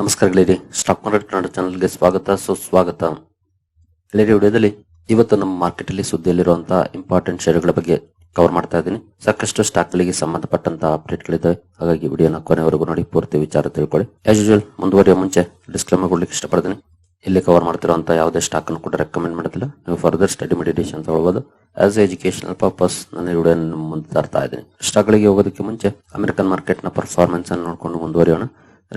ನಮಸ್ಕಾರ ಗೆಳೆಯರಿ stock market Kannada ಚಾನಲ್ಗೆ ಸ್ವಾಗತ. ಸುಸ್ವಾಗತ ಗೆಳೆಯರಿ ವಿಡಿಯೋದಲ್ಲಿ ಇವತ್ತು ನಮ್ಮ ಮಾರ್ಕೆಟ್ ಅಲ್ಲಿ ಸುದ್ದಿಯಲ್ಲಿರುವಂತಹ ಇಂಪಾರ್ಟೆಂಟ್ ಷೇರುಗಳ ಬಗ್ಗೆ ಕವರ್ ಮಾಡ್ತಾ ಇದ್ದೀನಿ. ಸಾಕಷ್ಟು ಸ್ಟಾಕ್ ಗಳಿಗೆ ಸಂಬಂಧಪಟ್ಟಂತಹ ಅಪ್ಡೇಟ್ ಗಳಿದೆ ಹಾಗಾಗಿ ವಿಡಿಯೋನ ಕೊನೆವರೆಗೂ ನೋಡಿ, ಪೂರ್ತಿ ವಿಚಾರ ತಿಳ್ಕೊಳ್ಳಿ. ಆಸ್ ಯೂಶುವಲ್ ಮುಂದುವರಿಯುವ ಮುಂಚೆ ಡಿಸ್ಕ್ಲೇಮರ್ ಕೊಡ್ಲಿಕ್ಕೆ ಇಷ್ಟಪಡ್ತೀನಿ. ಇಲ್ಲಿ ಕವರ್ ಮಾಡ್ತಿರುವಂತಹ ಯಾವುದೇ ಸ್ಟಾಕ್ ಅನ್ನು ಕೂಡ ರೆಕಮೆಂಡ್ ಮಾಡೋದಿಲ್ಲ. ನೀವು ಫರ್ದರ್ ಸ್ಟಡಿ ಮೆಡಿಟೇಷನ್ ತಗೊಳ್ಬೋದು. ಆಸ್ ಎಜುಕೇಶನಲ್ ಪರ್ಪಸ್ ನಾನು ವಿಡಿಯೋ ಮುಂದೆ ತರ್ತಾ ಇದ್ದೀನಿ. ಸ್ಟಾಕ್ ಗಳಿಗೆ ಹೋಗೋದಕ್ಕೆ ಮುಂಚೆ ಅಮೆರಿಕನ್ ಮಾರ್ಕೆಟ್ನ ಪರ್ಫಾರ್ಮೆನ್ಸ್ ಅನ್ನು ನೋಡ್ಕೊಂಡು ಮುಂದುವರಿಯೋಣ.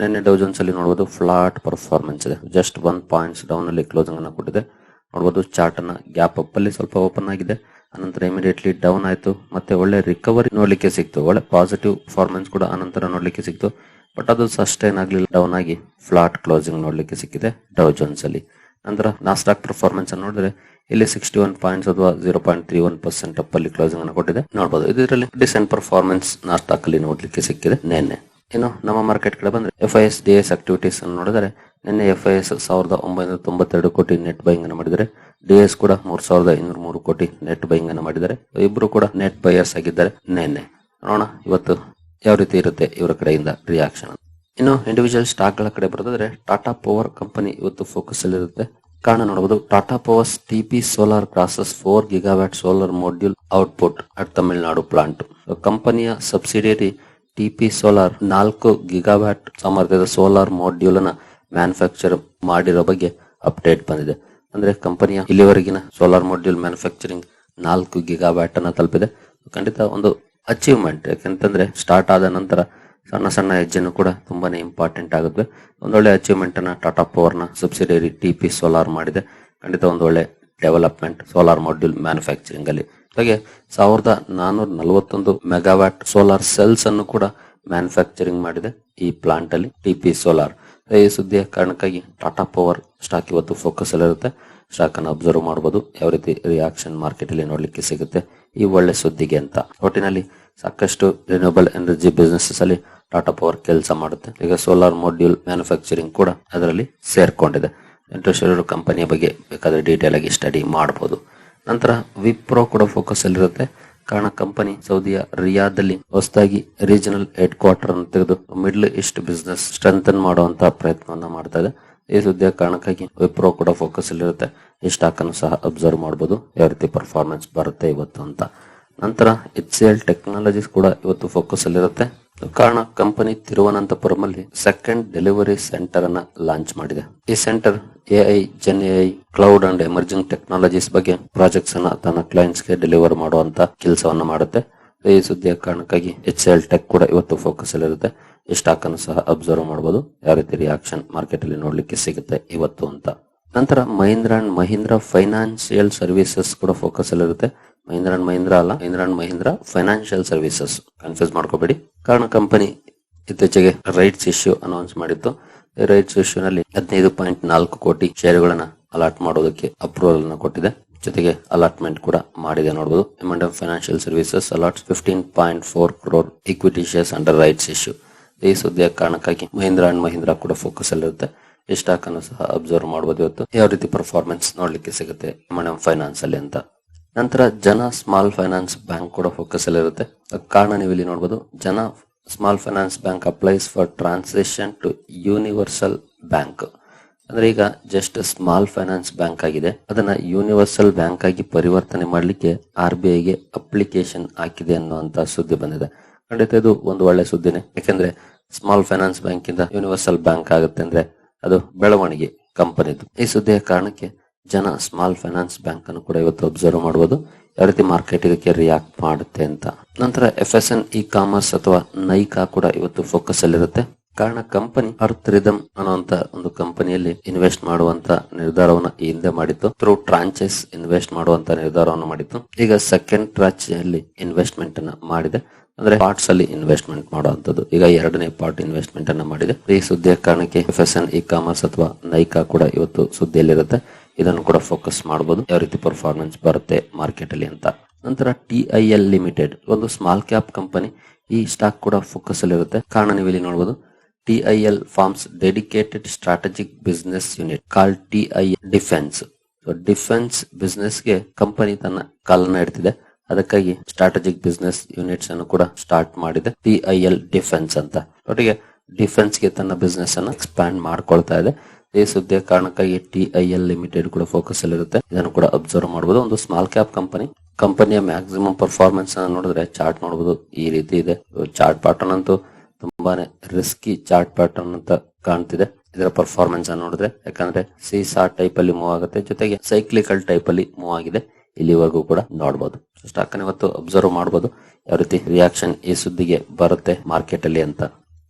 ನಿನ್ನೆ ಡೌಜನ್ಸ್ ಅಲ್ಲಿ ನೋಡಬಹುದು ಫ್ಲಾಟ್ ಪರ್ಫಾರ್ಮೆನ್ಸ್ ಇದೆ. ಜಸ್ಟ್ ಒನ್ ಪಾಯಿಂಟ್ಸ್ ಡೌನ್ ಅಲ್ಲಿ ಕ್ಲೋಸಿಂಗ್ ಅನ್ನು ಕೊಟ್ಟಿದೆ. ನೋಡಬಹುದು ಚಾರ್ಟ್ ಅನ್ನ ಗ್ಯಾಪ್ ಅಪ್ ಅಲ್ಲಿ ಸ್ವಲ್ಪ ಓಪನ್ ಆಗಿದೆ. ಅನಂತರ ಇಮಿಡಿಯೇಟ್ಲಿ ಡೌನ್ ಆಯಿತು. ಮತ್ತೆ ಒಳ್ಳೆ ರಿಕವರಿ ನೋಡ್ಲಿಕ್ಕೆ ಸಿಕ್ತು. ಒಳ್ಳೆ ಪಾಸಿಟಿವ್ ಪರ್ಫಾರ್ಮೆನ್ಸ್ ಕೂಡ ಅನಂತರ ನೋಡ್ಲಿಕ್ಕೆ ಸಿಕ್ತು. ಬಟ್ ಅದು ಸಸ್ಟೈನ್ ಆಗಲಿಲ್ಲ. ಡೌನ್ ಆಗಿ ಫ್ಲಾಟ್ ಕ್ಲೋಸಿಂಗ್ ನೋಡ್ಲಿಕ್ಕೆ ಸಿಕ್ಕಿದೆ ಡೌ ಜೋನ್ಸ್ ಅಲ್ಲಿ. ನಂತರ ನಾಸ್ಟಾಕ್ ಪರ್ಫಾರ್ಮೆನ್ಸ್ ಅನ್ನು ನೋಡಿದ್ರೆ ಇಲ್ಲಿ ಸಿಕ್ಸ್ಟಿ ಒನ್ ಪಾಯಿಂಟ್ಸ್ ಅಥವಾ zero point three one percent up ಅಲ್ಲಿ ಕ್ಲೋಸಿಂಗ್ ಅನ್ನು ಕೊಟ್ಟಿದೆ. ನೋಡಬಹುದು ಇದರಲ್ಲಿ ಡಿಸೆಂಟ್ ಪರ್ಫಾರ್ಮೆನ್ಸ್ ನಾಸ್ಟಾಕ್ ಅಲ್ಲಿ ನೋಡ್ಲಿಕ್ಕೆ ಸಿಕ್ಕಿದೆ. ನಿನ್ನೆ. ಇನ್ನು ನಮ್ಮ ಮಾರ್ಕೆಟ್ ಕಡೆ ಬಂದ್ರೆ F I S D S activities ಅನ್ನು ನೋಡಿದರೆ, ನಿನ್ನೆ ಎಫ್ ಐ ಎಸ್ ಸಾವಿರದ ಒಂಬೈನೂರ ತೊಂಬತ್ತೆರಡು ಕೋಟಿ ನೆಟ್ ಬೈಯಿಂಗ್ ಅನ್ನು ಮಾಡಿದರೆ ಡಿ ಎಸ್ ಕೂಡ ಮೂರ್ ಸಾವಿರದ ಇನ್ನೂರ ಮೂರು ಕೋಟಿ ನೆಟ್ ಬೈಯಿಂಗ್ ಅನ್ನು ಮಾಡಿದ್ದಾರೆ ಇಬ್ರು ಕೂಡ ನೆಟ್ ಬೈಯರ್ಸ್ ಆಗಿದ್ದಾರೆ ನಿನ್ನೆ. ನೋಡೋಣ ಇವತ್ತು ಯಾವ ರೀತಿ ಇರುತ್ತೆ ಇವರ ಕಡೆಯಿಂದ ರಿಯಾಕ್ಷನ್ ಇನ್ನು ಇಂಡಿವಿಜುವಲ್ ಸ್ಟಾಕ್ಗಳ ಕಡೆ ಬರೋದಾದ್ರೆ ಟಾಟಾ ಪವರ್ ಕಂಪನಿ ಇವತ್ತು ಫೋಕಸ್ ಅಲ್ಲಿ ಇರುತ್ತೆ. ಕಾರಣ ನೋಡಬಹುದು Tata power's TP solar crosses four gigawatt solar module output at Tamil Nadu plant ಕಂಪನಿಯ ಸಬ್ಸಿಡಿಯರಿ ಟಿಪಿ ಸೋಲಾರ್ ನಾಲ್ಕು ಗಿಗಾವ್ಯಾಟ್ ಸಾಮರ್ಥ್ಯದ ಸೋಲಾರ್ ಮಾಡ್ಯೂಲ್ ಅನ್ನ ಮ್ಯಾನುಫ್ಯಾಕ್ಚರ್ ಮಾಡಿರೋ ಬಗ್ಗೆ ಅಪ್ಡೇಟ್ ಬಂದಿದೆ. ಅಂದ್ರೆ ಕಂಪನಿಯ ಇಲ್ಲಿವರೆಗಿನ ಸೋಲಾರ್ ಮಾಡ್ಯೂಲ್ ಮ್ಯಾನುಫ್ಯಾಕ್ಚರಿಂಗ್ ನಾಲ್ಕು ಗಿಗಾವ್ಯಾಟ್ ಅನ್ನ ತಲುಪಿದೆ. ಖಂಡಿತ ಒಂದು ಅಚೀವ್ಮೆಂಟ್ ಯಾಕೆಂತಂದ್ರೆ ಸ್ಟಾರ್ಟ್ ಆದ ನಂತರ ಸಣ್ಣ ಸಣ್ಣ ಹೆಜ್ಜೆನು ಕೂಡ ತುಂಬಾನೇ ಇಂಪಾರ್ಟೆಂಟ್ ಆಗುತ್ತೆ. ಒಂದೊಳ್ಳೆ ಅಚೀವ್ಮೆಂಟ್ ಅನ್ನ ಟಾಟಾ ಪವರ್ನ ಸಬ್ಸಿಡಿಯರಿ ಟಿಪಿ ಸೋಲಾರ್ ಮಾಡಿದೆ. ಖಂಡಿತ ಒಂದೊಳ್ಳೆ ಡೆವಲಪ್ಮೆಂಟ್ ಸೋಲಾರ್ ಮಾಡ್ಯೂಲ್ ಮ್ಯಾನುಫ್ಯಾಕ್ಚರಿಂಗ್ ಅಲ್ಲಿ ಹಾಗೆ ಸಾವಿರದ ನಾನೂರ ನಲವತ್ತೊಂದು ಮೆಗಾವ್ಯಾಟ್ ಸೋಲಾರ್ ಸೆಲ್ಸ್ ಅನ್ನು ಕೂಡ ಮ್ಯಾನುಫ್ಯಾಕ್ಚರಿಂಗ್ ಮಾಡಿದೆ ಈ ಪ್ಲಾಂಟ್ ಅಲ್ಲಿ ಟಿಪಿ ಸೋಲಾರ್ ಈ ಸುದ್ದಿಯ ಕಾರಣಕ್ಕಾಗಿ ಟಾಟಾ ಪವರ್ ಸ್ಟಾಕ್ ಇವತ್ತು ಫೋಕಸ್ ಅಲ್ಲಿರುತ್ತೆ ಸ್ಟಾಕ್ ಅನ್ನು ಅಬ್ಸರ್ವ್ ಮಾಡಬಹುದು ಯಾವ ರೀತಿ ರಿಯಾಕ್ಷನ್ ಮಾರ್ಕೆಟ್ ಅಲ್ಲಿ ನೋಡ್ಲಿಕ್ಕೆ ಸಿಗುತ್ತೆ ಈ ಒಳ್ಳೆ ಸುದ್ದಿಗೆ ಅಂತ. ಒಟ್ಟಿನಲ್ಲಿ ಸಾಕಷ್ಟು ರಿನ್ಯೂಬಲ್ ಎನರ್ಜಿ ಬಿಸ್ನೆಸ್ ಅಲ್ಲಿ ಟಾಟಾ ಪವರ್ ಕೆಲಸ ಮಾಡುತ್ತೆ. ಈಗ ಸೋಲಾರ್ ಮಾಡ್ಯೂಲ್ ಮ್ಯಾನುಫ್ಯಾಕ್ಚರಿಂಗ್ ಕೂಡ ಅದರಲ್ಲಿ ಸೇರ್ಕೊಂಡಿದೆ. ಇಂಟ್ರೆಸ್ಟ್ ಕಂಪನಿಯ ಬಗ್ಗೆ ಬೇಕಾದ್ರೆ ಡೀಟೇಲ್ ಆಗಿ ಸ್ಟಡಿ ಮಾಡಬಹುದು ನಂತರ ವಿಪ್ರೋ ಕೂಡ ಫೋಕಸ್ ಅಲ್ಲಿರುತ್ತೆ. ಕಾರಣ ಕಂಪನಿ ಸೌದಿಯ ರಿಯಾದಲ್ಲಿ ಹೊಸದಾಗಿ ರೀಜನಲ್ ಹೆಡ್ ಕ್ವಾರ್ಟರ್ ಅನ್ನು ತೆಗೆದು ಮಿಡ್ಲ್ ಈಸ್ಟ್ ಬಿಸ್ನೆಸ್ ಸ್ಟ್ರೆಂಥನ್ ಮಾಡುವಂತಹ ಪ್ರಯತ್ನವನ್ನ ಮಾಡ್ತಾ ಇದೆ. ಈ ಸುದ್ದಿಯ ಕಾರಣಕ್ಕಾಗಿ ವಿಪ್ರೋ ಕೂಡ ಫೋಕಸ್ ಅಲ್ಲಿರುತ್ತೆ. ಈ ಸ್ಟಾಕ್ ಅನ್ನು ಸಹ ಅಬ್ಸರ್ವ್ ಮಾಡಬಹುದು ಯಾವ ರೀತಿ ಪರ್ಫಾರ್ಮೆನ್ಸ್ ಬರುತ್ತೆ ಇವತ್ತು ಅಂತ. ನಂತರ ಎಚ್ ಸಿ ಎಲ್ ಟೆಕ್ನಾಲಜೀಸ್ ಕೂಡ ಇವತ್ತು ಫೋಕಸ್ ಅಲ್ಲಿರುತ್ತೆ. ಕಾರಣ ಕಂಪನಿ ತಿರುವನಂತಪುರಂ ಅಲ್ಲಿ ಸೆಕೆಂಡ್ ಡೆಲಿವರಿ ಸೆಂಟರ್ ಅನ್ನ ಲಾಂಚ್ ಮಾಡಿದೆ. ಈ centre AI gen AI cloud and emerging technologies ಬಗ್ಗೆ ಪ್ರಾಜೆಕ್ಟ್ಸ್ ಅನ್ನ ತನ್ನ ಕ್ಲೈಂಟ್ಸ್ಗೆ ಡೆಲಿವರ್ ಮಾಡುವಂತ ಕೆಲಸವನ್ನ ಮಾಡುತ್ತೆ. ಈ ಸುದ್ದಿಯ ಕಾರಣಕ್ಕಾಗಿ ಎಚ್ ಎಲ್ ಟೆಕ್ ಕೂಡ ಇವತ್ತು ಫೋಕಸ್ ಅಲ್ಲಿರುತ್ತೆ ಈ ಸ್ಟಾಕ್ ಅನ್ನು ಸಹ ಅಬ್ಸರ್ವ್ ಮಾಡಬಹುದು ಯಾವ ರೀತಿ ರಿಯಾಕ್ಷನ್ ಮಾರ್ಕೆಟ್ ಅಲ್ಲಿ ನೋಡ್ಲಿಕ್ಕೆ ಸಿಗುತ್ತೆ ಇವತ್ತು ಅಂತ. ನಂತರ Mahindra and Mahindra financial services ಕೂಡ ಫೋಕಸ್ ಅಲ್ಲಿರುತ್ತೆ ಮಹೀಂದ್ರ ಅಂಡ್ ಮಹೀಂದ್ರ ಅಲ್ಲ. Mahindra and Mahindra financial services confuse ಮಾಡ್ಕೋಬೇಡಿ. ಕಾರಣ ಕಂಪನಿ ಇತ್ತೀಚೆಗೆ ರೈಟ್ಸ್ ಇಶ್ಯೂ ಅನೌನ್ಸ್ ಮಾಡಿತ್ತು. ರೈಟ್ಸ್ ಇಶ್ಯೂ ನಲ್ಲಿ ಹದಿನೈದು ಪಾಯಿಂಟ್ ನಾಲ್ಕು ಕೋಟಿ ಷೇರುಗಳನ್ನ ಅಲಾಟ್ ಮಾಡೋದಕ್ಕೆ ಅಪ್ರೂವಲ್ ಅನ್ನು ಕೊಟ್ಟಿದೆ. ಜೊತೆಗೆ ಅಲಾಟ್ಮೆಂಟ್ ಕೂಡ ಮಾಡಿದೆ ನೋಡಬಹುದು M financial services allot fifteen point four crore equity shares under rights issue ಈ ಸುದ್ದಿಯ ಕಾರಣಕ್ಕಾಗಿ ಮಹೀಂದ್ರ ಅಂಡ್ ಮಹೀಂದ್ರ ಕೂಡ ಫೋಕಸ್ ಅಲ್ಲಿರುತ್ತೆ ಈ ಸ್ಟಾಕ್ ಅನ್ನು ಸಹ ಅಬ್ಸರ್ವ್ ಮಾಡಬಹುದು ಇವತ್ತು. ಯಾವ ರೀತಿ ಪರ್ಫಾರ್ಮೆನ್ಸ್ ನೋಡ್ಲಿಕ್ಕೆ ಸಿಗುತ್ತೆ ಎಂ ಫೈನಾನ್ಸ್ ಅಲ್ಲಿ ಅಂತ. ನಂತರ ಜನ ಸ್ಮಾಲ್ ಫೈನಾನ್ಸ್ ಬ್ಯಾಂಕ್ ಕೂಡ ಫೋಕಸ್ ಅಲ್ಲಿರುತ್ತೆ ಕಾರಣ ನೀವು ಇಲ್ಲಿ ನೋಡಬಹುದು Jana small finance bank applies for transaction to universal bank ಅಂದ್ರೆ ಈಗ ಜಸ್ಟ್ ಸ್ಮಾಲ್ ಫೈನಾನ್ಸ್ ಬ್ಯಾಂಕ್ ಆಗಿದೆ. ಅದನ್ನ ಯೂನಿವರ್ಸಲ್ ಬ್ಯಾಂಕ್ ಆಗಿ ಪರಿವರ್ತನೆ ಮಾಡಲಿಕ್ಕೆ ಆರ್ ಬಿ ಐಗೆ ಅಪ್ಲಿಕೇಶನ್ ಹಾಕಿದೆ ಅನ್ನುವಂತ ಸುದ್ದಿ ಬಂದಿದೆ. ಖಂಡಿತ ಇದು ಒಂದು ಒಳ್ಳೆ ಸುದ್ದಿನೇ. ಯಾಕಂದ್ರೆ ಸ್ಮಾಲ್ ಫೈನಾನ್ಸ್ ಬ್ಯಾಂಕ್ ಇಂದ ಯೂನಿವರ್ಸಲ್ ಬ್ಯಾಂಕ್ ಆಗುತ್ತೆ ಅಂದ್ರೆ ಅದು ಬೆಳವಣಿಗೆ, ಕಂಪನಿದು. ಈ ಸುದ್ದಿಯ ಕಾರಣಕ್ಕೆ ಜನ ಸ್ಮಾಲ್ ಫೈನಾನ್ಸ್ ಬ್ಯಾಂಕ್ ಅನ್ನು ಕೂಡ ಇವತ್ತು ಅಬ್ಸರ್ವ್ ಮಾಡಬಹುದು ಯಾವ ರೀತಿ ಮಾರ್ಕೆಟ್ ಇದಕ್ಕೆ ರಿಯಾಕ್ಟ್ ಮಾಡುತ್ತೆ ಅಂತ. ನಂತರ F S N E commerce ಅಥವಾ ನೈಕಾ ಕೂಡ ಇವತ್ತು ಫೋಕಸ್ ಅಲ್ಲಿರುತ್ತೆ. ಕಾರಣ ಕಂಪನಿ ಅರ್ಥ ರಿದಮ್ ಅನ್ನುವಂತ ಒಂದು ಕಂಪನಿಯಲ್ಲಿ ಇನ್ವೆಸ್ಟ್ ಮಾಡುವಂತ ನಿರ್ಧಾರವನ್ನು ಈ ಹಿಂದೆ ಮಾಡಿತ್ತು. ಥ್ರೂ ಟ್ರಾಂಚೆಸ್ ಇನ್ವೆಸ್ಟ್ ಮಾಡುವಂತ ನಿರ್ಧಾರವನ್ನು ಮಾಡಿತ್ತು. ಈಗ ಸೆಕೆಂಡ್ ಟ್ರಾಚ್ ಅಲ್ಲಿ ಇನ್ವೆಸ್ಟ್ಮೆಂಟ್ ಅನ್ನ ಮಾಡಿದೆ. ಅಂದ್ರೆ ಪಾರ್ಟ್ಸ್ ಅಲ್ಲಿ ಇನ್ವೆಸ್ಟ್ಮೆಂಟ್ ಮಾಡುವಂತದ್ದು ಈಗ ಎರಡನೇ ಪಾರ್ಟ್ ಇನ್ವೆಸ್ಟ್ಮೆಂಟ್ ಅನ್ನ ಮಾಡಿದೆ. ಈ ಸುದ್ದಿಯ ಕಾರಣಕ್ಕೆ F S N E commerce ಅಥವಾ ನೈಕಾ ಕೂಡ ಇವತ್ತು ಸುದ್ದಿಯಲ್ಲಿರುತ್ತೆ. ಇದನ್ನು ಕೂಡ ಫೋಕಸ್ ಮಾಡಬಹುದು ಯಾವ ರೀತಿ ಪರ್ಫಾರ್ಮೆನ್ಸ್ ಬರುತ್ತೆ ಮಾರ್ಕೆಟ್ ಅಲ್ಲಿ ಅಂತ. ನಂತರ ಟಿ ಐ ಎಲ್ ಲಿಮಿಟೆಡ್ ಒಂದು ಸ್ಮಾಲ್ ಕ್ಯಾಪ್ ಕಂಪನಿ ಈ ಸ್ಟಾಕ್ ಕೂಡ ಫೋಕಸ್ ಅಲ್ಲಿ ಇರುತ್ತೆ. ಕಾರಣ ನೀವು ಇಲ್ಲಿ ನೋಡಬಹುದು T I L forms dedicated strategic business unit call T I defence defence ಬಿಸ್ನೆಸ್ಗೆ company ತನ್ನ ಕಾಲನ್ನ ಇಡ್ತಿದೆ. ಅದಕ್ಕಾಗಿ ಸ್ಟ್ರಾಟಜಿಕ್ ಬಿಸ್ನೆಸ್ ಯೂನಿಟ್ಸ್ ಅನ್ನು ಕೂಡ ಸ್ಟಾರ್ಟ್ ಮಾಡಿದೆ. ಟಿ ಐ ಎಲ್ ಡಿಫೆನ್ಸ್ ಅಂತ. ಒಟ್ಟಿಗೆ ಡಿಫೆನ್ಸ್ಗೆ ತನ್ನ ಬಿಸ್ನೆಸ್ ಅನ್ನ ಎಕ್ಸ್ಪ್ಯಾಂಡ್ ಮಾಡ್ಕೊಳ್ತಾ ಇದೆ. ಈ ಸುದ್ದಿಯ ಕಾರಣಕ್ಕಾಗಿ ಟಿ ಐ ಎಲ್ ಲಿಮಿಟೆಡ್ ಕೂಡ ಫೋಕಸ್ ಅಲ್ಲಿ ಇರುತ್ತೆ. ಇದನ್ನು ಕೂಡ ಅಬ್ಸರ್ವ್ ಮಾಡಬಹುದು ಒಂದು ಸ್ಮಾಲ್ ಕ್ಯಾಪ್ ಕಂಪನಿ ಕಂಪನಿಯ ಮ್ಯಾಕ್ಸಿಮಮ್ ಪರ್ಫಾರ್ಮೆನ್ಸ್ ಅನ್ನ ನೋಡಿದ್ರೆ ಚಾರ್ಟ್ ನೋಡಬಹುದು ಈ ರೀತಿ ಇದೆ. ಚಾರ್ಟ್ ಪ್ಯಾಟರ್ನ್ ಅಂತೂ ತುಂಬಾನೇ ರಿಸ್ಕಿ ಚಾರ್ಟ್ ಪ್ಯಾಟರ್ನ್ ಅಂತ ಕಾಣ್ತಿದೆ. ಇದರ ಪರ್ಫಾರ್ಮೆನ್ಸ್ ಅನ್ನು ನೋಡಿದ್ರೆ. ಯಾಕಂದ್ರೆ ಸೀಸಾ ಟೈಪ್ ಅಲ್ಲಿ ಮೂವ್ ಆಗುತ್ತೆ. ಜೊತೆಗೆ ಸೈಕ್ಲಿಕಲ್ ಟೈಪ್ ಅಲ್ಲಿ ಮೂವ್ ಆಗಿದೆ. ಇಲ್ಲಿವರೆಗೂ ಕೂಡ ನೋಡಬಹುದು ಸ್ಟಾಕ್ ಇವತ್ತು ಅಬ್ಸರ್ವ್ ಮಾಡಬಹುದು ಯಾವ ರೀತಿ ರಿಯಾಕ್ಷನ್ ಈ ಸುದ್ದಿಗೆ ಬರುತ್ತೆ ಮಾರ್ಕೆಟ್ ಅಲ್ಲಿ ಅಂತ.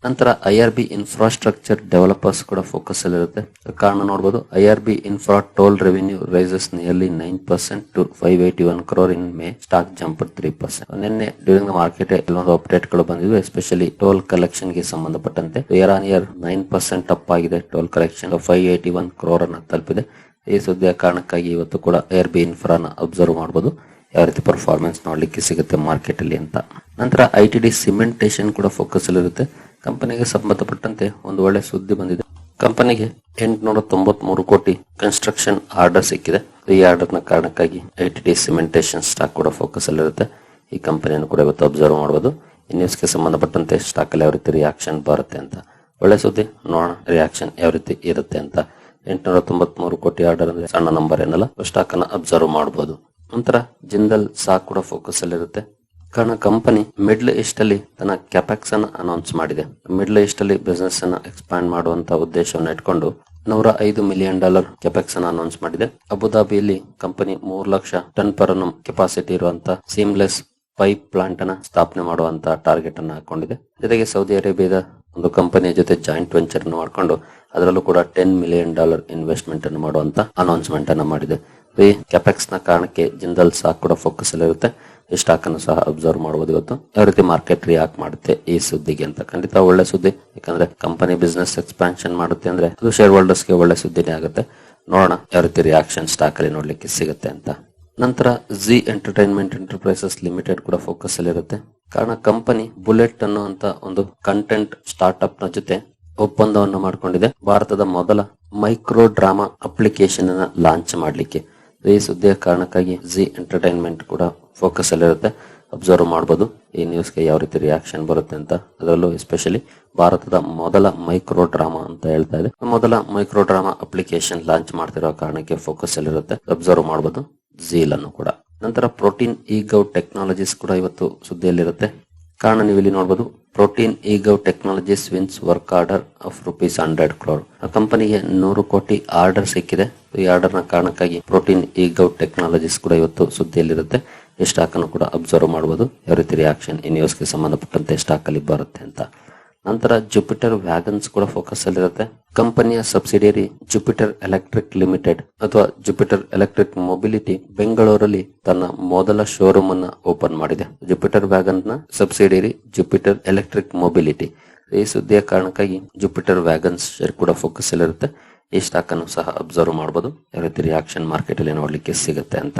ನಂತರ I R B infrastructure developers ಕೂಡ ಫೋಕಸ್ ಅಲ್ಲಿ ಇರುತ್ತೆ. ಕಾರಣ ನೋಡಬಹುದು I R B infra toll revenue rises nearly nine percent to five eighty one crore in May stock jump three percent ನಿನ್ನೆ ಡ್ಯೂರಿಂಗ್ ದ ಮಾರ್ಕೆಟ್ ಕೆಲವೊಂದು ಅಪ್ಡೇಟ್ಗಳು ಬಂದಿದ್ವು ಎಸ್ಪೆಷಲಿ ಟೋಲ್ ಕಲೆಕ್ಷನ್ಗೆ ಸಂಬಂಧಪಟ್ಟಂತೆ. Year on year nine percent up ಆಗಿದೆ toll collection five eighty one crore ಅನ್ನ ತಲುಪಿದೆ. ಈ ಸುದ್ದಿಯ ಕಾರಣಕ್ಕಾಗಿ ಇವತ್ತು ಕೂಡ ಐ ಆರ್ ಬಿ ಇನ್ಫ್ರಾನ ಅಬ್ಸರ್ವ್ ಮಾಡಬಹುದು ಯಾವ ರೀತಿ ಪರ್ಫಾರ್ಮೆನ್ಸ್ ನೋಡ್ಲಿಕ್ಕೆ ಸಿಗುತ್ತೆ ಮಾರ್ಕೆಟ್ ಅಲ್ಲಿ ಅಂತ. ನಂತರ ಐ ಟಿ ಡಿ ಸಿಮೆಂಟೇಶನ್ ಕೂಡ ಫೋಕಸ್ ಅಲ್ಲಿ ಇರುತ್ತೆ ಕಂಪನಿಗೆ ಸಂಬಂಧಪಟ್ಟಂತೆ ಒಂದು ಒಳ್ಳೆ ಸುದ್ದಿ ಬಂದಿದೆ. ಕಂಪನಿಗೆ ಎಂಟುನೂರ ತೊಂಬತ್ಮೂರು ಕೋಟಿ ಕನ್ಸ್ಟ್ರಕ್ಷನ್ ಆರ್ಡರ್ ಸಿಕ್ಕಿದೆ. ಈ ನ ಕಾರಣಕ್ಕಾಗಿ I T D cementation stock ಕೂಡ ಫೋಕಸ್ ಅಲ್ಲಿ ಇರುತ್ತೆ. ಈ ಕಂಪನಿಯನ್ನು ಕೂಡ ಇವತ್ತು ಅಬ್ಸರ್ವ್ ಮಾಡಬಹುದು ಈ ನ್ಯೂಸ್ಗೆ ಸಂಬಂಧಪಟ್ಟಂತೆ ಸ್ಟಾಕ್ ಅಲ್ಲಿ ಯಾವ ರೀತಿ ರಿಯಾಕ್ಷನ್ ಬರುತ್ತೆ ಅಂತ. ಒಳ್ಳೆ ಸುದ್ದಿ. ನೋಡೋಣ ರಿಯಾಕ್ಷನ್ ಯಾವ ರೀತಿ ಇರುತ್ತೆ ಅಂತ. ಎಂಟುನೂರ ತೊಂಬತ್ಮೂರು ಕೋಟಿ ಆರ್ಡರ್ ಅಂದ್ರೆ ಸಣ್ಣ ನಂಬರ್ ಏನಲ್ಲ. ಸ್ಟಾಕ್ ಅನ್ನ ಅಬ್ಸರ್ವ್ ಮಾಡಬಹುದು ನಂತರ ಜಿಂದಲ್ ಸ್ಟಾಕ್ ಕೂಡ ಫೋಕಸ್ ಅಲ್ಲಿ ಇರುತ್ತೆ. ಕಾರಣ ಕಂಪನಿ ಮಿಡ್ಲ್ ಈಸ್ಟ್ ಅಲ್ಲಿ ತನ್ನ ಕ್ಯಾಪೆಕ್ಸ್ ಅನ್ನ ಅನೌನ್ಸ್ ಮಾಡಿದೆ. ಮಿಡ್ಲ್ ಈಸ್ಟ್ ಅಲ್ಲಿ ಬಿಸ್ನೆಸ್ ಅನ್ನ ಎಕ್ಸ್ಪಾಂಡ್ ಮಾಡುವಂತ ಉದ್ದೇಶವನ್ನು ಇಟ್ಕೊಂಡು ನೂರ ಐದು ಮಿಲಿಯನ್ ಡಾಲರ್ ಕೆಪೆಕ್ಸ್ ಅನ್ನು ಅನೌನ್ಸ್ ಮಾಡಿದೆ. ಅಬುದಾಬಿಯಲ್ಲಿ ಕಂಪನಿ ಮೂರು ಲಕ್ಷ ಟನ್ ಪರ್ ಕೆಪಾಸಿಟಿ ಇರುವಂತಹ ಸೀಮ್ಲೆಸ್ ಪೈಪ್ ಪ್ಲಾಂಟ್ ಅನ್ನ ಸ್ಥಾಪನೆ ಮಾಡುವಂತ ಟಾರ್ಗೆಟ್ ಅನ್ನ ಹಾಕೊಂಡಿದೆ. ಜೊತೆಗೆ ಸೌದಿ ಅರೇಬಿಯಾದ ಒಂದು ಕಂಪನಿಯ ಜೊತೆ ಜಾಯಿಂಟ್ ವೆಂಚರ್ ಅನ್ನು ಮಾಡಿಕೊಂಡು ಅದರಲ್ಲೂ ಕೂಡ ಟೆನ್ ಮಿಲಿಯನ್ ಡಾಲರ್ ಇನ್ವೆಸ್ಟ್ಮೆಂಟ್ ಅನ್ನು ಮಾಡುವಂತ ಅನೌನ್ಸ್ಮೆಂಟ್ ಅನ್ನ ಮಾಡಿದೆ. ಈ ಕೆಪೆಕ್ಸ್ನ ಕಾರಣಕ್ಕೆ ಜಿಂದಲ್ ಸಹ ಕೂಡ ಫೋಕಸ್ ಅಲ್ಲಿ ಇರುತ್ತೆ ಈ ಸ್ಟಾಕ್ ಅನ್ನು ಸಹ ಅಬ್ಸರ್ವ್ ಮಾಡಬಹುದು ಇವತ್ತು. ಯಾವ ರೀತಿ ಮಾರ್ಕೆಟ್ ರಿಯಾಕ್ಟ್ ಮಾಡುತ್ತೆ ಈ ಸುದ್ದಿಗೆ ಅಂತ ಖಂಡಿತ ಒಳ್ಳೆ ಸುದ್ದಿ. ಯಾಕಂದ್ರೆ ಕಂಪನಿ ಬಿಸ್ನೆಸ್ ಎಕ್ಸ್ಪಾನ್ಷನ್ ಮಾಡುತ್ತೆ ಅಂದ್ರೆ ಅದು ಶೇರ್ ಹೋಲ್ಡರ್ಸ್ಗೆ ಒಳ್ಳೆ ಸುದ್ದಿನೇ ಆಗುತ್ತೆ. ನೋಡೋಣ ಯಾವ ರೀತಿ ರಿಯಾಕ್ಷನ್ ಸ್ಟಾಕ್ ಅಲ್ಲಿ ನೋಡ್ಲಿಕ್ಕೆ ಸಿಗುತ್ತೆ ಅಂತ. ನಂತರ ಜಿ ಎಂಟರ್ಟೈನ್ಮೆಂಟ್ ಎಂಟರ್ಪ್ರೈಸಸ್ ಲಿಮಿಟೆಡ್ ಕೂಡ ಫೋಕಸ್ ಅಲ್ಲಿ ಇರುತ್ತೆ. ಕಾರಣ ಕಂಪನಿ ಬುಲೆಟ್ ಅನ್ನುವಂತ ಒಂದು ಕಂಟೆಂಟ್ ಸ್ಟಾರ್ಟ್ಅಪ್ನ ಜೊತೆ ಒಪ್ಪಂದವನ್ನು ಮಾಡಿಕೊಂಡಿದೆ. ಭಾರತದ ಮೊದಲ ಮೈಕ್ರೋ ಡ್ರಾಮಾ ಅಪ್ಲಿಕೇಶನ್ ಅನ್ನ ಲಾಂಚ್ ಮಾಡಲಿಕ್ಕೆ. ಈ ಸುದ್ದಿಯ ಕಾರಣಕ್ಕಾಗಿ ಜಿ ಎಂಟರ್ಟೈನ್ಮೆಂಟ್ ಕೂಡ ಫೋಕಸ್ ಅಲ್ಲಿರುತ್ತೆ ಅಬ್ಸರ್ವ್ ಮಾಡಬಹುದು ಈ ನ್ಯೂಸ್ಗೆ ಯಾವ ರೀತಿ ರಿಯಾಕ್ಷನ್ ಬರುತ್ತೆ ಅಂತ. ಅದರಲ್ಲೂ ಎಸ್ಪೆಷಲಿ ಭಾರತದ ಮೊದಲ ಮೈಕ್ರೋ ಡ್ರಾಮಾ ಅಂತ ಹೇಳ್ತಾ ಇದೆ. ಮೊದಲ ಮೈಕ್ರೋ ಡ್ರಾಮಾ ಅಪ್ಲಿಕೇಶನ್ ಲಾಂಚ್ ಮಾಡ್ತಿರೋ ಕಾರಣಕ್ಕೆ ಫೋಕಸ್ ಅಲ್ಲಿರುತ್ತೆ ಅಬ್ಸರ್ವ್ ಮಾಡಬಹುದು ಝೀಲ್ ಅನ್ನು ಕೂಡ. ನಂತರ ಪ್ರೋಟೀನ್ ಈಗೌ ಟೆಕ್ನಾಲಜೀಸ್ ಕೂಡ ಇವತ್ತು ಸುದ್ದಿಯಲ್ಲಿರುತ್ತೆ. ಕಾರಣ ನೀವು ಇಲ್ಲಿ ನೋಡಬಹುದು Protean eGov technologies wins work order of rupees hundred crore ಆ ಕಂಪನಿಗೆ ನೂರು ಕೋಟಿ ಆರ್ಡರ್ ಸಿಕ್ಕಿದೆ. ಈ ಆರ್ಡರ್ನ ಕಾರಣಕ್ಕಾಗಿ ಪ್ರೋಟೀನ್ ಈಗೌ ಟೆಕ್ನಾಲಜೀಸ್ ಕೂಡ ಇವತ್ತು ಸುದ್ದಿಯಲ್ಲಿರುತ್ತೆ. ಈ ಸ್ಟಾಕ್ ಅನ್ನು ಕೂಡ ಅಬ್ಸರ್ವ್ ಮಾಡಬಹುದು ಯಾವ ರೀತಿ ರಿಯಾಕ್ಷನ್ ಈ ನ್ಯೂಸ್ಗೆ ಸಂಬಂಧಪಟ್ಟಂತೆ ಸ್ಟಾಕ್ ಅಲ್ಲಿ ಬರುತ್ತೆ ಅಂತ. ನಂತರ ಜುಪಿಟರ್ ವ್ಯಾಗನ್ಸ್ ಕೂಡ ಫೋಕಸ್ ಅಲ್ಲಿರುತ್ತೆ ಕಂಪನಿಯ ಸಬ್ಸಿಡಿಯರಿ ಜುಪಿಟರ್ ಎಲೆಕ್ಟ್ರಿಕ್ ಲಿಮಿಟೆಡ್ ಅಥವಾ ಜುಪಿಟರ್ ಎಲೆಕ್ಟ್ರಿಕ್ ಮೊಬಿಲಿಟಿ ಬೆಂಗಳೂರಲ್ಲಿ ತನ್ನ ಮೊದಲ ಶೋರೂಮ್ ಅನ್ನ ಓಪನ್ ಮಾಡಿದೆ. ಜುಪಿಟರ್ ವ್ಯಾಗನ್ನ ಸಬ್ಸಿಡಿಯರಿ ಜುಪಿಟರ್ ಎಲೆಕ್ಟ್ರಿಕ್ ಮೊಬಿಲಿಟಿ ಈ ಸುದ್ದಿಯ ಕಾರಣಕ್ಕಾಗಿ ಜುಪಿಟರ್ ವ್ಯಾಗನ್ಸ್ ಶೇರ್ ಕೂಡ ಫೋಕಸ್ ಅಲ್ಲಿರುತ್ತೆ ಈ ಸ್ಟಾಕ್ ಅನ್ನು ಸಹ ಅಬ್ಸರ್ವ್ ಮಾಡಬಹುದು ಯಾವ ರೀತಿ ರಿಯಾಕ್ಷನ್ ಮಾರ್ಕೆಟ್ ಅಲ್ಲಿ ನೋಡ್ಲಿಕ್ಕೆ ಸಿಗುತ್ತೆ ಅಂತ.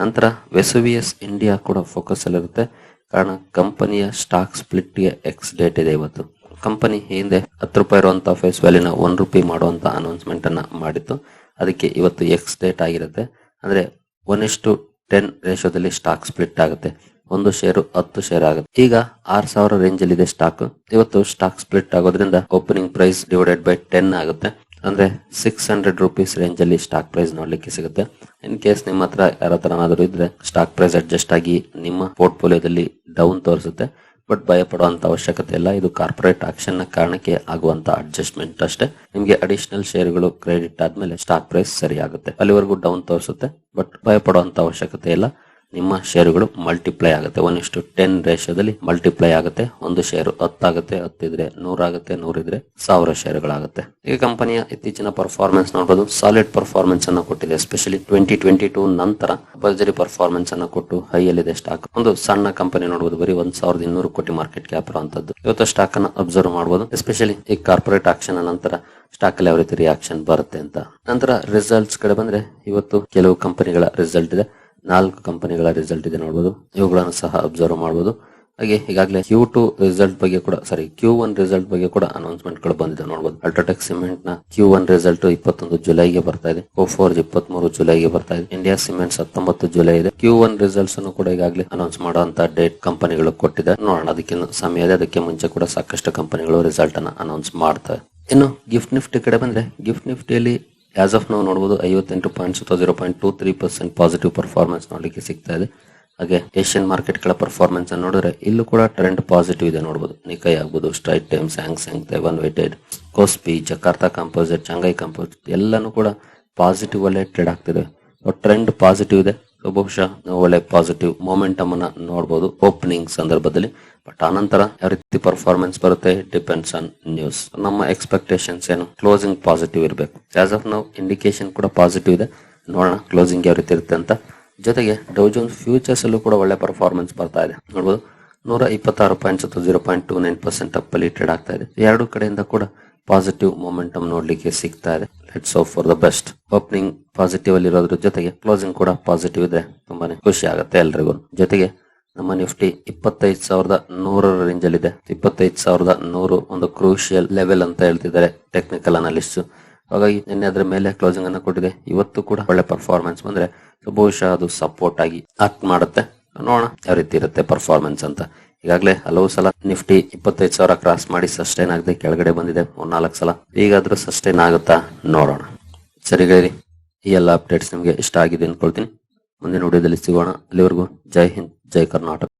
ನಂತರ ವೆಸುವಿಯಸ್ ಇಂಡಿಯಾ ಕೂಡ ಫೋಕಸ್ ಅಲ್ಲಿರುತ್ತೆ ಕಾರಣ ಕಂಪನಿಯ ಸ್ಟಾಕ್ ಸ್ಪ್ಲಿಟ್ಗೆ ಎಕ್ಸ್ ಡೇಟ್ ಇದೆ ಇವತ್ತು. ಕಂಪನಿ ಹಿಂದೆ ಹತ್ತು ರೂಪಾಯಿ ಇರುವಂತಹ ಫೇಸ್ ವ್ಯಾಲ್ಯೂನ ಒನ್ ರುಪಿ ಮಾಡುವಂತ ಅನೌನ್ಸ್ಮೆಂಟ್ ಅನ್ನ ಮಾಡಿತ್ತು. ಅದಕ್ಕೆ ಇವತ್ತು ಎಕ್ಸ್ ಡೇಟ್ ಆಗಿರುತ್ತೆ. ಅಂದ್ರೆ ಒನ್ ಇಷ್ಟು ಟೆನ್ ರೇಷೋದಲ್ಲಿ ಸ್ಟಾಕ್ ಸ್ಪ್ಲಿಟ್ ಆಗುತ್ತೆ. ಒಂದು ಶೇರು ಹತ್ತು ಶೇರ್ ಆಗುತ್ತೆ. ಈಗ ಆರ್ ಸಾವಿರ ರೇಂಜ್ ಅಲ್ಲಿ ಇದೆ ಸ್ಟಾಕ್ ಇವತ್ತು ಸ್ಟಾಕ್ ಸ್ಪ್ಲಿಟ್ ಆಗೋದ್ರಿಂದ opening price divided by ten ಆಗುತ್ತೆ. ಅಂದ್ರೆ ಸಿಕ್ಸ್ ಹಂಡ್ರೆಡ್ ರುಪೀಸ್ ರೇಂಜ್ ಅಲ್ಲಿ ಸ್ಟಾಕ್ ಪ್ರೈಸ್ ನೋಡ್ಲಿಕ್ಕೆ ಸಿಗುತ್ತೆ. ಇನ್ ಕೇಸ್ ನಿಮ್ಮ ಹತ್ರ ಯಾರ ಇದ್ರೆ ಸ್ಟಾಕ್ ಪ್ರೈಸ್ ಅಡ್ಜಸ್ಟ್ ಆಗಿ ನಿಮ್ಮ ಪೋರ್ಟ್ಫೋಲಿಯೋದಲ್ಲಿ ಡೌನ್ ತೋರಿಸುತ್ತೆ. ಬಟ್ ಭಯ ಪಡುವಂತ ಅವಶ್ಯಕತೆ ಇಲ್ಲ. ಇದು ಕಾರ್ಪೊರೇಟ್ ಆಕ್ಷನ್ನ ಕಾರಣಕ್ಕೆ ಆಗುವಂತ ಅಡ್ಜಸ್ಟ್ಮೆಂಟ್ ಅಷ್ಟೇ. ನಿಮಗೆ ಅಡಿಷನಲ್ ಶೇರ್ಗಳು ಕ್ರೆಡಿಟ್ ಆದ್ಮೇಲೆ ಸ್ಟಾಕ್ ಪ್ರೈಸ್ ಸರಿ ಆಗುತ್ತೆ ಅಲ್ಲಿವರೆಗೂ ಡೌನ್ ತೋರಿಸುತ್ತೆ. ಬಟ್ ಭಯ ಪಡುವಂತ ಅವಶ್ಯಕತೆ ಇಲ್ಲ. ನಿಮ್ಮ ಶೇರುಗಳು ಮಲ್ಟಿಪ್ಲೈ ಆಗುತ್ತೆ. ಒನ್ ಇಷ್ಟು ಟೆನ್ ರೇಷದಲ್ಲಿ ಮಲ್ಟಿಪ್ಲೈ ಆಗುತ್ತೆ. ಒಂದು ಶೇರು ಹತ್ತಾಗುತ್ತೆ, ಹತ್ತಿದ್ರೆ ನೂರಾಗುತ್ತೆ ನೂರಿದ್ರೆ ಸಾವಿರ ಶೇರುಗಳಾಗುತ್ತೆ ಈ ಕಂಪನಿಯ ಇತ್ತೀಚಿನ ಪರ್ಫಾರ್ಮೆನ್ಸ್ ನೋಡಬಹುದು ಸಾಲಿಡ್ ಪರ್ಫಾರ್ಮೆನ್ಸ್ ಅನ್ನು ಕೊಟ್ಟಿದೆ. ಎಸ್ಪೆಷಲಿ ಟ್ವೆಂಟಿ ಟ್ವೆಂಟಿ ಟೂ ನಂತರ ಭರ್ಜರಿ ಪರ್ಫಾರ್ಮೆನ್ಸ್ ಅನ್ನು ಕೊಟ್ಟು ಹೈ ಅಲ್ಲಿದೆ ಸ್ಟಾಕ್ ಒಂದು ಸಣ್ಣ ಕಂಪನಿ ನೋಡಬಹುದು ಬರೀ ಒಂದ್ ಸಾವಿರದ ಇನ್ನೂರು ಕೋಟಿ ಮಾರ್ಕೆಟ್ ಕ್ಯಾಪ್ ಇರುವಂತದ್ದು. ಇವತ್ತು ಸ್ಟಾಕ್ ಅನ್ನು ಅಬ್ಸರ್ವ್ ಮಾಡಬಹುದು ಎಸ್ಪೆಷಲಿ ಈ ಕಾರ್ಪೊರೇಟ್ ಆಕ್ಷನ್ ನಂತರ ಸ್ಟಾಕ್ ಅಲ್ಲಿ ಯಾವ ರೀತಿ ರಿಯಾಕ್ಷನ್ ಬರುತ್ತೆ ಅಂತ. ನಂತರ ರಿಸಲ್ಟ್ಸ್ ಕಡೆ ಬಂದ್ರೆ ಇವತ್ತು ಕೆಲವು ಕಂಪನಿಗಳ ರಿಸಲ್ಟ್ ಇದೆ. ನಾಲ್ಕು ಕಂಪನಿಗಳ ರಿಸಲ್ಟ್ ಇದೆ ನೋಡಬಹುದು ಇವುಗಳನ್ನು ಸಹ ಅಬ್ಸರ್ವ್ ಮಾಡಬಹುದು ಹಾಗೆ ಈಗಾಗಲೇ ಕ್ಯೂ ಟು ರಿಸಲ್ಟ್ ಬಗ್ಗೆ ಕೂಡ ಸಾರಿ ಕ್ಯೂ ಒನ್ ರಿಸಲ್ಟ್ ಬಗ್ಗೆ ಕೂಡ ಅನೌನ್ಸ್ಮೆಂಟ್ಗಳು ಬಂದಿದೆ ನೋಡಬಹುದು ಅಲ್ಟ್ರಾಟೆಕ್ ಸಿಮೆಂಟ್ನ ಕ್ಯೂ ಒನ್ ರಿಸಲ್ಟ್ ಇಪ್ಪತ್ತೊಂದು ಜುಲೈಗೆ ಬರ್ತಾ ಇದೆ. ಓ ಫೋರ್ ಇಪ್ಪತ್ಮೂರು ಜುಲೈಗೆ ಬರ್ತಾ ಇದೆ. ಇಂಡಿಯಾ ಸಿಮೆಂಟ್ಸ್ ಹತ್ತೊಂಬತ್ತು ಜುಲೈ ಇದೆ. ಕ್ಯೂ ಒನ್ ರಿಸಲ್ಟ್ಸ್ ಅನ್ನು ಕೂಡ ಈಗಾಗಲೇ ಅನೌನ್ಸ್ ಮಾಡುವಂತ ಡೇಟ್ ಕಂಪನಿಗಳು ಕೊಟ್ಟಿದೆ. ನೋಡೋಣ ಅದಕ್ಕಿಂತ ಸಮಯ ಇದೆ. ಅದಕ್ಕೆ ಮುಂಚೆ ಕೂಡ ಸಾಕಷ್ಟು ಕಂಪನಿಗಳು ರಿಸಲ್ಟ್ ಅನ್ನ ಅನೌನ್ಸ್ ಮಾಡ್ತವೆ. ಇನ್ನು ಗಿಫ್ಟ್ ನಿಫ್ಟಿ ಕಡೆ ಬಂದ್ರೆ ಗಿಫ್ಟ್ ನಿಫ್ಟಿಯಲ್ಲಿ ಆಸ್ ಆಫ್ ನಾವು ನೋಡಬಹುದು ಐವತ್ತೆಂಟು ಪಾಯಿಂಟ್ ಸುತ್ತ zero point two three percent positive performance ನೋಡಲಿಕ್ಕೆ ಸಿಗ್ತಾ ಇದೆ. ಹಾಗೆ ಏಷ್ಯನ್ ಮಾರ್ಕೆಟ್ಗಳ ಪರ್ಫಾರ್ಮೆನ್ಸ್ ಅನ್ನು ನೋಡಿದ್ರೆ ಇಲ್ಲೂ ಕೂಡ ಟ್ರೆಂಡ್ ಪಾಸಿಟಿವ್ ಇದೆ ನೋಡಬಹುದು ನಿಕೈ ಆಗ್ಬೋದು straight time ಸ್ಯಾಂಗ್ಸಂಗ್ Taiwan weighted KOSPI Jakarta composite Shanghai composite ಎಲ್ಲಾನು ಕೂಡ ಪಾಸಿಟಿವ್ ಅಲ್ಲೇ ಟ್ರೇಡ್ ಆಗ್ತಿದೆ. ಟ್ರೆಂಡ್ ಪಾಸಿಟಿವ್ ಇದೆ. ಸೊ ಬಹುಶಃ ನಾವು ಒಳ್ಳೆ ಪಾಸಿಟಿವ್ ಮೊಮೆಂಟಮ್ ಅನ್ನ ನೋಡಬಹುದು ಓಪನಿಂಗ್ ಸಂದರ್ಭದಲ್ಲಿ. ಬಟ್ ಆನಂತರ ಯಾವ ರೀತಿ ಪರ್ಫಾರ್ಮೆನ್ಸ್ ಬರುತ್ತೆ ಡಿಪೆಂಡ್ಸ್ ಆನ್ ನ್ಯೂಸ್ ನಮ್ಮ ಎಕ್ಸ್ಪೆಕ್ಟೇಷನ್ಸ್ ಏನು? ಕ್ಲೋಸಿಂಗ್ ಪಾಸಿಟಿವ್ ಇರಬೇಕು. ಆಸ್ ಆಫ್ ನಾವು ಇಂಡಿಕೇಶನ್ ಕೂಡ ಪಾಸಿಟಿವ್ ಇದೆ. ನೋಡೋಣ ಕ್ಲೋಸಿಂಗ್ ಯಾವ ರೀತಿ ಇರುತ್ತೆ ಅಂತ. ಜೊತೆಗೆ ಡೌಜೋನ್ ಫ್ಯೂಚರ್ಸ್ ಅಲ್ಲೂ ಕೂಡ ಒಳ್ಳೆ ಪರ್ಫಾರ್ಮೆನ್ಸ್ ಬರ್ತಾ ಇದೆ. ನೋಡಬಹುದು ನೂರ ಇಪ್ಪತ್ತಾರು ಪಾಯಿಂಟ್ಸ್ ಅಥವಾ zero point two nine percent up ಅಲ್ಲಿ ಟ್ರೇಡ್ ಆಗ್ತಾ ಇದೆ. ಎರಡು ಕಡೆಯಿಂದ ಕೂಡ ಪಾಸಿಟಿವ್ ಮೊಮೆಂಟಮ್ ನೋಡ್ಲಿಕ್ಕೆ ಸಿಗ್ತಾ ಇದೆ. Let's hope for the best opening positive ಅಲ್ಲಿ ಇರೋದ್ರ ಜೊತೆಗೆ ಕ್ಲೋಸಿಂಗ್ ಕೂಡ ಪಾಸಿಟಿವ್ ಇದೆ. ತುಂಬಾನೇ ಖುಷಿ ಆಗುತ್ತೆ ಎಲ್ರಿಗೂ. ಜೊತೆಗೆ ನಮ್ಮ ನಿಫ್ಟಿ ಇಪ್ಪತ್ತೈದು ಸಾವಿರದ ನೂರರ ರೇಂಜ್ ಅಲ್ಲಿ ಇದೆ ಇಪ್ಪತ್ತೈದು ಸಾವಿರದ ನೂರು ಒಂದು ಕ್ರೂಷಿಯಲ್ ಲೆವೆಲ್ ಅಂತ ಹೇಳ್ತಿದ್ದಾರೆ ಟೆಕ್ನಿಕಲ್ ಅನಾಲಿಸ್ಟ್ ಹಾಗಾಗಿ ನಿನ್ನೆ ಅದರ ಮೇಲೆ ಕ್ಲೋಸಿಂಗ್ ಅನ್ನು ಕೊಟ್ಟಿದೆ. ಇವತ್ತು ಕೂಡ ಒಳ್ಳೆ ಪರ್ಫಾರ್ಮೆನ್ಸ್ ಬಂದ್ರೆ ಬಹುಶಃ ಅದು ಸಪೋರ್ಟ್ ಆಗಿ ಆಕ್ಟ್ ಮಾಡುತ್ತೆ. ನೋಡೋಣ ಯಾವ ರೀತಿ ಇರುತ್ತೆ ಪರ್ಫಾರ್ಮೆನ್ಸ್ ಅಂತ. ಈಗಾಗಲೇ ಹಲವು ಸಲ ನಿಫ್ಟಿ ಇಪ್ಪತ್ತೈದು ಸಾವಿರ ಕ್ರಾಸ್ ಮಾಡಿ ಸಸ್ಟೈನ್ ಆಗದೆ ಕೆಳಗಡೆ ಬಂದಿದೆ. ನಾಲ್ಕು ಸಲ. ಈಗಾದ್ರೂ ಸಸ್ಟೈನ್ ಆಗುತ್ತಾ ನೋಡೋಣ. ಸರಿ ಗೆಳೆಯರಿ, ಈ ಎಲ್ಲ ಅಪ್ಡೇಟ್ಸ್ ನಿಮಗೆ ಇಷ್ಟ ಆಗಿದೆ ಅನ್ಕೊಳ್ತೀನಿ ಮುಂದಿನ ವಿಡಿಯೋದಲ್ಲಿ ಸಿಗೋಣ. ಅಲ್ಲಿವರೆಗೂ ಜೈ ಹಿಂದ್, ಜೈ ಕರ್ನಾಟಕ.